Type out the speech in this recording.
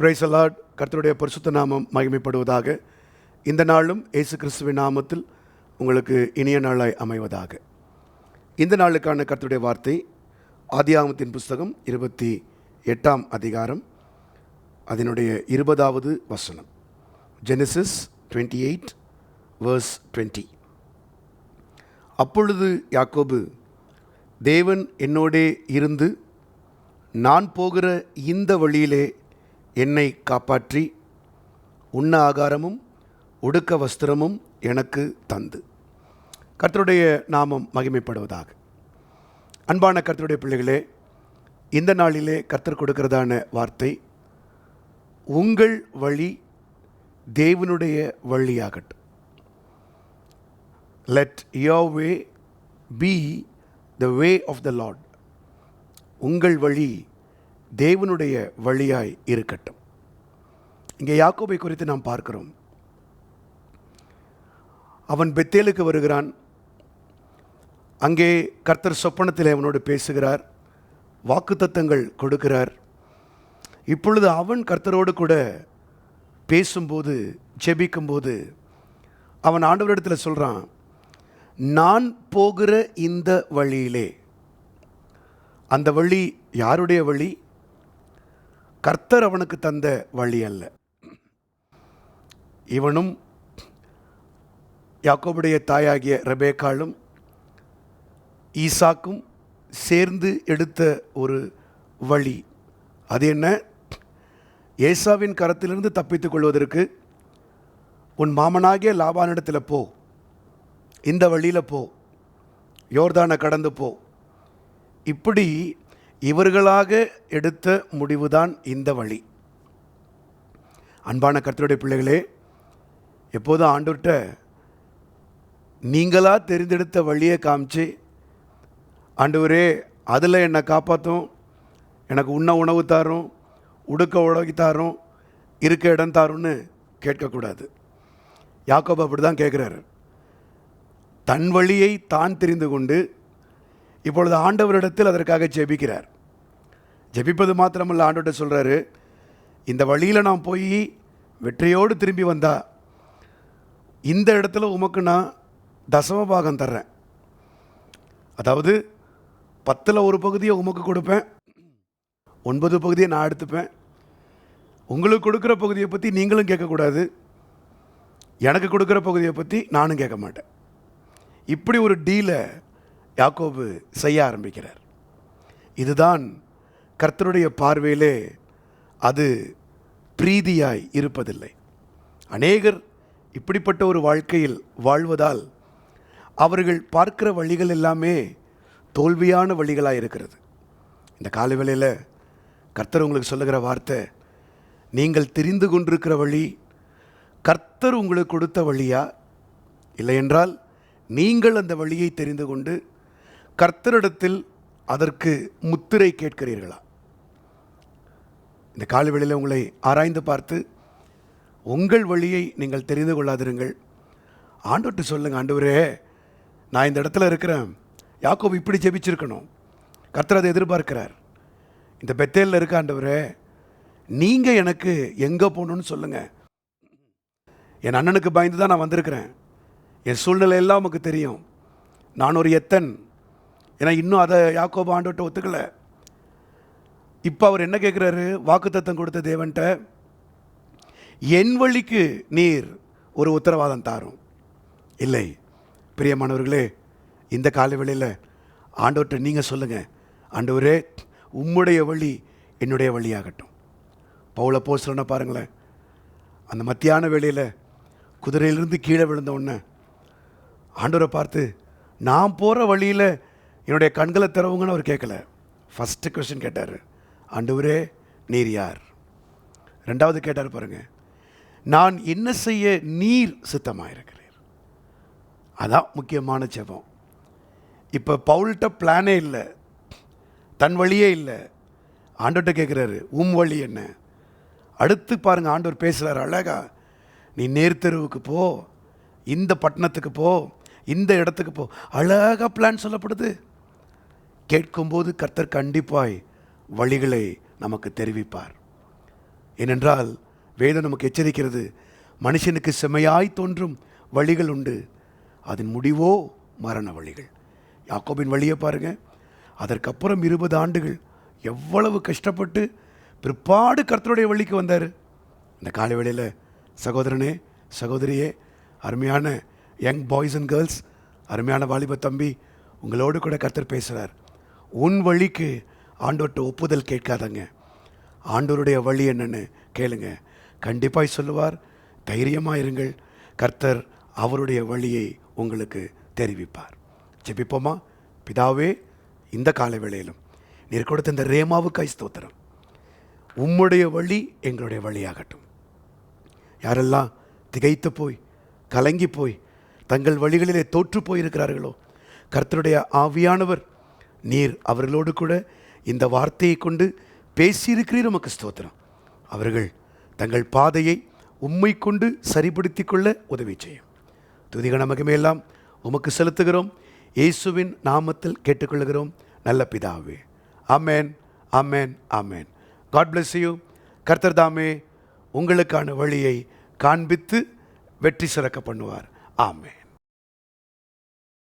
Price allot கர்த்தருடைய பரிசுத்த நாமம் மகிமைப்படுவதாக. இந்த நாளும் இயேசு கிறிஸ்துவின் நாமத்தில் உங்களுக்கு இனிய நாளாய் அமைவதாக. இந்த நாளுக்கான கர்த்தருடைய வார்த்தை ஆதியாமத்தின் புஸ்தகம் இருபத்தி எட்டாம் அதிகாரம் அதனுடைய இருபதாவது வசனம். Genesis twenty eight verse twenty அப்பொழுது யாக்கோபு தேவன் என்னோடே இருந்து நான் போகிற இந்த வழியிலே என்னை காப்பாற்றி உண்ண ஆகாரமும் உடுக்க வஸ்திரமும் எனக்கு தந்து. கர்த்தருடைய நாமம் மகிமைப்படுவதாக. அன்பான கர்த்தருடைய பிள்ளைகளே இந்த நாளிலே கர்த்தர் கொடுக்கிறதான வார்த்தை உங்கள் வழி தேவனுடைய வழியாகட்டும். Let your way be the way of the Lord உங்கள் வழி தேவனுடைய வழியாய் இருக்கட்டும். இங்கே யாக்கோபை குறித்து நாம் பார்க்கிறோம். அவன் பெத்தேலுக்கு வருகிறான். அங்கே கர்த்தர் சொப்பனத்தில் அவனோடு பேசுகிறார். வாக்குத்தத்தங்கள் கொடுக்கிறார். இப்பொழுது அவன் கர்த்தரோடு கூட பேசும்போது ஜெபிக்கும்போது அவன் ஆண்டவரிடத்தில் சொல்கிறான் நான் போகிற இந்த வழியிலே. அந்த வழி யாருடைய வழி? கர்த்தர் அவனுக்கு தந்த வழி அல்ல. இவனும் யாக்கோபுடைய தாயாகிய ரெபேக்காளும் ஈசாக்கும் சேர்ந்து எடுத்த ஒரு வழி. அது என்ன? ஏசாவின் கரத்திலிருந்து தப்பித்துக் கொள்வதற்கு உன் மாமனாகிய லாபானிடத்தில் போ. இந்த வழியில் போ. யோர்தானை கடந்து போ. இப்படி இவர்களாக எடுத்த முடிவுதான் இந்த வழி. அன்பான கர்த்தருடைய பிள்ளைகளே எப்போதும் ஆண்டவர்கிட்ட நீங்களாக தெரிந்தெடுத்த வழியை காமிச்சு ஆண்டவரே அதில் என்னை காப்பாற்றும் எனக்கு உண்ண உணவு தாரும் உடுக்க உடகி தாரும் இருக்க இடம் தாரும்னு கேட்கக்கூடாது. யாக்கோபு அப்படி தான் கேட்குறாரு. தன் வழியை தான் தெரிந்து கொண்டு இப்பொழுது ஆண்டவரிடத்தில் அதற்காக ஜெபிக்கிறார். ஜெபிப்பது மாத்திரமல்ல ஆண்டவர்கிட்ட சொல்கிறாரு இந்த வழியில் நான் போய் வெற்றியோடு திரும்பி வந்தா இந்த இடத்துல உமக்கு நான் தசம பாகம் தர்றேன். அதாவது பத்தில் ஒரு பகுதியை உமக்கு கொடுப்பேன் ஒன்பது பகுதியை நான் எடுத்துப்பேன். உங்களுக்கு கொடுக்குற பகுதியை பற்றி நீங்களும் கேட்கக்கூடாது. எனக்கு கொடுக்குற பகுதியை பற்றி நானும் கேட்க மாட்டேன். இப்படி ஒரு டீலை யாக்கோபு செய்ய ஆரம்பிக்கிறார். இதுதான் கர்த்தருடைய பார்வையிலே அது பிரீதியாய் இருப்பதில்லை. அநேகர் இப்படிப்பட்ட ஒரு வாழ்க்கையில் வாழ்வதால் அவர்கள் பார்க்கிற வழிகள் எல்லாமே தோல்வியான வழிகளாக இருக்கிறது. இந்த காலை வேளையில் கர்த்தர் உங்களுக்கு சொல்லுகிற வார்த்தை நீங்கள் தெரிந்து கொண்டிருக்கிற வழி கர்த்தர் உங்களுக்கு கொடுத்த வழியா? இல்லையென்றால் நீங்கள் அந்த வழியை தெரிந்து கொண்டு கர்த்தரிடத்தில் அதற்கு முத்திரை கேட்கிறீர்களா? இந்த காலவெளியில் உங்களை ஆராய்ந்து பார்த்து உங்கள் வழியை நீங்கள் தெரிந்து கொள்ளாதிருங்கள். ஆண்டோட்டு சொல்லுங்க ஆண்டவரே நான் இந்த இடத்துல இருக்கிறேன். யாக்கோப் இப்படி ஜெபிச்சிருக்கணும். கர்த்தர் அதை எதிர்பார்க்கிறார். இந்த பெத்தேலில் இருக்க ஆண்டவரே நீங்கள் எனக்கு எங்கே போகணுன்னு சொல்லுங்கள் என் அண்ணனுக்கு பயந்து தான் நான் வந்திருக்கிறேன். என் சூழ்நிலை எல்லாம் நமக்கு தெரியும். நான் ஒரு எத்தன் ஏன்னா இன்னும் அதை யாக்கோபு ஆண்டோட்ட ஒத்துக்கலை. இப்போ அவர் என்ன கேட்குறாரு வாக்குத்தத்தம் கொடுத்த தேவன்கிட்ட என் வழிக்கு நீர் ஒரு உத்தரவாதம் தாரும். இல்லை. பிரியமானவர்களே இந்த கால வேளையில் ஆண்டவர்கிட்ட நீங்கள் சொல்லுங்கள் ஆண்டவரே உம்முடைய வழி என்னுடைய வழியாகட்டும். பவுல போஸ்டர்னா பாருங்களேன். அந்த மத்தியான வேளையில் குதிரையிலிருந்து கீழே விழுந்த உடனே ஆண்டவரை பார்த்து நான் போகிற வழியில் என்னுடைய கண்களை திறவுங்கன்னு அவர் கேட்கல. ஃபஸ்ட்டு கொஷின் கேட்டார். ஆண்டவரே நீர் யார்? ரெண்டாவது கேட்டார் பாருங்கள் நான் என்ன செய்ய நீர் சித்தமாக இருக்கிறீர் அதான் முக்கியமான ஜெபம். இப்போ பவுல்கிட்ட பிளானே இல்லை. தன் வழியே இல்லை. ஆண்டோட்ட கேட்குறாரு உம் வழி என்ன? அடுத்து பாருங்க ஆண்டவர் பேசுகிறார் அழகா. நீ நேர்த்தெருவுக்கு போ. இந்த பட்டணத்துக்கு போ. இந்த இடத்துக்கு போ. அழகா பிளான் சொல்லப்படுது. கேட்கும்போது கர்த்தர் கண்டிப்பாய் வழிகளை நமக்கு தெரிவிப்பார். ஏனென்றால் வேதம் நமக்கு எச்சரிக்கிறது மனுஷனுக்கு செம்மையாய் தோன்றும் வழிகள் உண்டு. அதன் முடிவோ மரண வழிகள். யாக்கோபின் வழியை பாருங்க. அதற்கப்புறம் இருபது ஆண்டுகள் எவ்வளவு கஷ்டப்பட்டு பிற்பாடு கர்த்தருடைய வழிக்கு வந்தார். இந்த காலை வேளையில் சகோதரனே சகோதரியே அருமையான யங் பாய்ஸ் அண்ட் கேர்ள்ஸ் அருமையான வாலிப தம்பி உங்களோடு கூட கர்த்தர் பேசுகிறார் உன் வழிக்கு ஆண்டோர்கிட்ட ஒப்புதல் கேட்காதங்க. ஆண்டவருடைய வழி என்னன்னு கேளுங்க. கண்டிப்பாய் சொல்லுவார். தைரியமாக இருங்கள். கர்த்தர் அவருடைய வழியை உங்களுக்கு தெரிவிப்பார். ஜெபிப்போமா? பிதாவே இந்த கால வேளையிலும் நீர் கொடுத்த இந்த ரேமாவுக்காய் ஸ்தோத்திரம். உம்முடைய வழி எங்களுடைய வழியாகட்டும். யாரெல்லாம் திகைத்து போய் கலங்கி போய் தங்கள் வழிகளிலே தோற்று போயிருக்கிறார்களோ கர்த்தருடைய ஆவியானவர் நீர் அவர்களோடு கூட இந்த வார்த்தையை கொண்டு பேசியிருக்கிறீர் உமக்கு ஸ்தோத்திரம். அவர்கள் தங்கள் பாதையை உம்மை கொண்டு சரிபடுத்தி கொள்ள உதவி செய்யும். துதிகன மகிமையெல்லாம் உமக்கு செலுத்துகிறோம். இயேசுவின் நாமத்தில் கேட்டுக்கொள்கிறோம் நல்ல பிதாவே. Amen amen amen God bless you கர்த்தர் தாமே உங்களுக்கான வழியை காண்பித்து வெற்றி சிறக்க பண்ணுவார். ஆமே